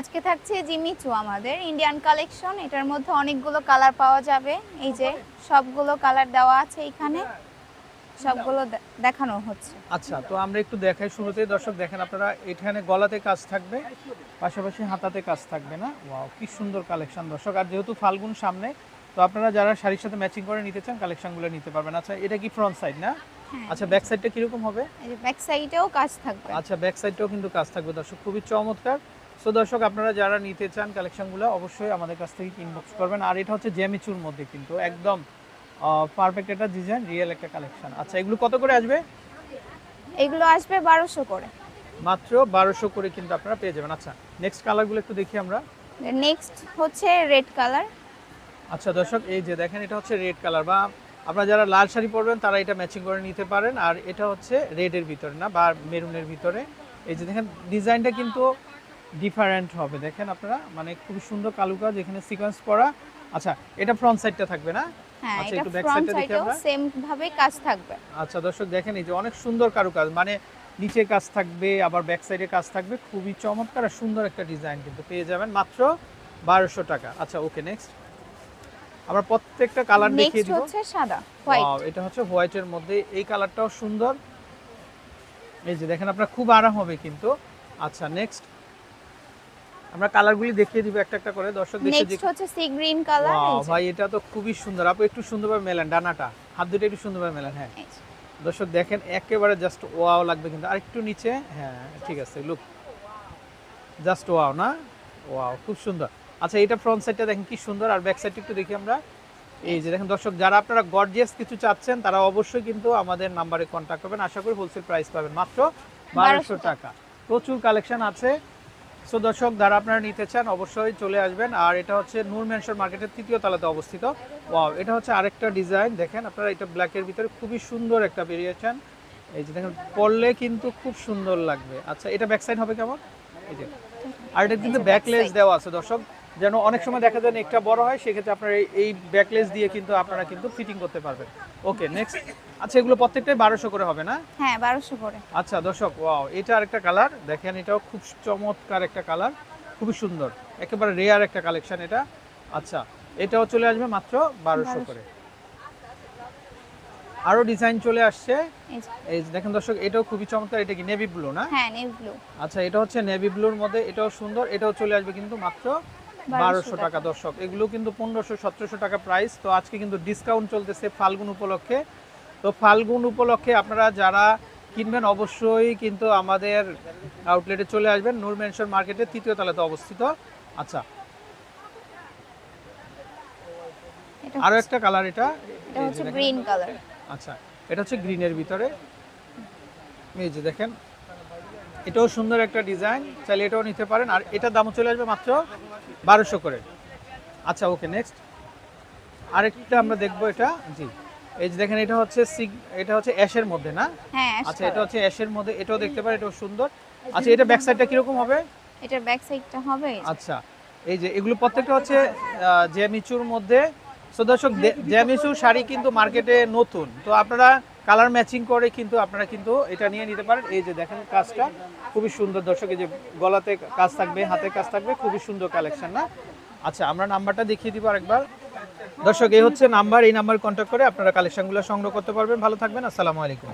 আজকে থাকছে জিমিচু আমাদের ইন্ডিয়ান কালেকশন এটার মধ্যে অনেকগুলো কালার পাওয়া যাবে। এই যে সবগুলো কালার দেওয়া আছে এখানে সবগুলো দেখানো হচ্ছে। আচ্ছা তো আমরা একটু দেখাই শুরুতেই। দর্শক দেখেন আপনারা এখানে গলাতে কাজ থাকবে পাশাপাশি হাতাতে কাজ থাকবে না। ওয়াও কি সুন্দর কালেকশন দর্শক। আর যেহেতু ফাল্গুন সামনে তো আপনারা যারা শাড়ির সাথে ম্যাচিং করে নিতে চান কালেকশনগুলো নিতে পারবেন। আচ্ছা এটা কি ফ্রন্ট সাইড না? হ্যাঁ। আচ্ছা ব্যাক সাইডটা কীরকম হবে? এই যে ব্যাক সাইডেও কাজ থাকবে। আচ্ছা ব্যাক সাইডটাও কিন্তু কাজ থাকবে দর্শক। খুবই চমৎকার। সো দর্শক আপনারা যারা নিতে চান কালেকশনগুলো অবশ্যই আমাদের কাছ থেকে ইনবক্স করবেন। আর এটা হচ্ছে জ্যামিচুর মধ্যে কিন্তু একদম পারফেক্ট একটা ডিজাইন রিয়েল একটা কালেকশন আচ্ছা এগুলো কত করে আসবে? এগুলো আসবে বারোশো করে। মাত্র বারোশো করে কিন্তু আপনারা পেয়ে যাবেন। আচ্ছা নেক্সট কালারগুলো একটু দেখি আমরা। নেক্সট হচ্ছে রেড কালার আচ্ছা দর্শক এই যে দেখেন এটা হচ্ছে রেড কালার বা আপনারা যারা লাল শাড়ি পরবেন তারা এটা ম্যাচিং করে নিতে পারেন। আর এটা হচ্ছে রেডের ভিতরে না বা মেরুনের ভিতরে। এই যে দেখেন ডিজাইনটা কিন্তু ডিফারেন্ট হবে। দেখেন আপনারা মানে খুবই সুন্দর কালু কাজ এখানে সিকোয়েন্স করা। আচ্ছা এটা ফ্রন্ট সাইডটা থাকবে না? হ্যাঁ আচ্ছা, একটু back ফ্রন্ট side টা দেখি আমরা। সেম ভাবে কাজ থাকবে। আচ্ছা দর্শক দেখেন এই যে অনেক সুন্দর কারুকাজ মানে নিচে কাজ থাকবে আবার ব্যাক সাইডে কাজ থাকবে। খুবই চমৎকার আর সুন্দর একটা ডিজাইন কিন্তু পেয়ে যাবেন মাত্র বারোশো টাকা। আচ্ছা ওকে নেক্সট আমরা প্রত্যেকটা কালার দেখিয়ে দিব। হচ্ছে সাদা হোয়াইট এটা হচ্ছে হোয়াইটের মধ্যে। এই কালারটাও সুন্দর। এই যে দেখেন আপনার খুব আরাম হবে কিন্তু। আচ্ছা নেক্সট আমরা কালারগুলি দেখিয়ে দিব একটা একটা করে। দর্শক দেখে নেক্সট হচ্ছে সি গ্রিন কালার Wow, ভাই এটা তো খুবই সুন্দর। আপু একটু সুন্দরভাবে মেলান ডানাটা। হাত দুটো একটু সুন্দরভাবে মেলান হ্যাঁ। দর্শক দেখেন একেবারে জাস্ট ওয়াও লাগবে কিন্তু। আর একটু নিচে হ্যাঁ ঠিক আছে লুক জাস্ট ওয়াও না? ওয়াও খুব সুন্দর। আচ্ছা এটা ফ্রন্ট সাইডটা দেখেন কি সুন্দর আর ব্যাক সাইডটা একটু দেখি আমরা। এই যে দেখেন দর্শক যারা আপনারা গর্জিয়াস কিছু চাচ্ছেন তারা অবশ্যই কিন্তু আমাদের নাম্বারে কন্ট্যাক্ট করবেন। আশা করি হোলসেল প্রাইস পাবেন মাত্র বারোশো টাকা। প্রচুর কালেকশন আছে। সো দর্শক যারা আপনারা নিতে চান অবশ্যই চলে আসবেন। আর এটা হচ্ছে নূর মেনশন মার্কেটের তৃতীয় তালাতে অবস্থিত। ওয়াও এটা হচ্ছে আরেকটা ডিজাইন। দেখেন আপনারা এটা ব্ল্যাকের ভিতরে খুবই সুন্দর একটা বেরিয়েছেন এই যে দেখেন পরলে কিন্তু খুব সুন্দর লাগবে। আচ্ছা এটা ব্যাক সাইড হবে কেমন? এই যে। আর এটা কিন্তু ব্যাকলেস দেওয়া আছে দর্শক। যেন অনেক সময় দেখা যায় একটা বড় হয় সেক্ষেত্রে আপনারা এই- ব্যাকলেস দিয়ে কিন্তু আপনারা কিন্তু ফিটিং করতে পারবেন। ওকে নেক্সট আচ্ছা এগুলো প্রত্যেকটাই বারোশো করে হবে না? হ্যাঁ বারোশো করে। আচ্ছা দর্শক ওয়াও এটা আরেকটা কালার দেখেন এটাও খুব চমৎকার একটা কালার খুবই সুন্দর। একেবারে রেয়ার একটা কালেকশন এটা। আচ্ছা এটাও চলে আসবে মাত্র বারোশো করে। আরও ডিজাইন চলে আসছে। এই দেখেন দর্শক এটাও খুবই চমৎকার। এটা কি নেভি ব্লু না? হ্যাঁ নেভি ব্লু আচ্ছা এটা হচ্ছে নেভি ব্লুর মধ্যে। এটাও সুন্দর। এটাও চলে আসবে কিন্তু মাত্র বারোশো টাকা। দর্শক। এগুলো কিন্তু পনেরোশো সতেরোশো টাকা প্রাইস তো আজকে কিন্তু ডিসকাউন্ট চলতেছে ফাল্গুন উপলক্ষে। তো ফাল্গুন উপলক্ষে আপনারা যারা কিনবেন অবশ্যই কিন্তু আমাদের আউটলেটে চলে আসবেন। নূর মেনশন মার্কেটের তৃতীয় তলাতে অবস্থিত। আচ্ছা। আরও একটা কালার এটা? এটা হচ্ছে দেখেন। গ্রিন কালার আচ্ছা। এটা হচ্ছে গ্রিনের ভিতরে। এই যে দেখেন। এটাও সুন্দর একটা ডিজাইন চাইলে এটাও নিতে পারেন। আর এটার দামও চলে আসবে মাত্র বারোশো করে। আচ্ছা ওকে নেক্সট আরেকটা আমরা দেখব এটা। জি। এই যে দেখেন এটা হচ্ছে এটা হচ্ছে অ্যাশের মধ্যে না? হ্যাঁ আচ্ছা এটা হচ্ছে অ্যাশের মধ্যে এটাও দেখতে পারেন এটাও সুন্দর। আচ্ছা এটা ব্যাক সাইডটা কীরকম হবে? এটার ব্যাক সাইডটা হবে। আচ্ছা এই যে এগুলো প্রত্যেকটা হচ্ছে জ্যামিচুর মধ্যে। সো দর্শক জ্যামিচু শাড়ি কিন্তু মার্কেটে নতুন। তো আপনারা কালার ম্যাচিং করে কিন্তু আপনারা কিন্তু এটা নিয়ে নিতে পারেন। এই যে দেখেন কাজটা, খুবই সুন্দর। দর্শক, এই যে গলাতে কাজ থাকবে, হাতে কাজ থাকবে, খুবই সুন্দর কালেকশন না? আচ্ছা আমরা নাম্বারটা দেখিয়ে দিব আরেকবার। দর্শক, এই হচ্ছে নাম্বার। এই নাম্বার কন্ট্যাক্ট করে আপনারা কালেকশনগুলো সংগ্রহ করতে পারবেন। ভালো থাকবেন। আসসালামু আলাইকুম।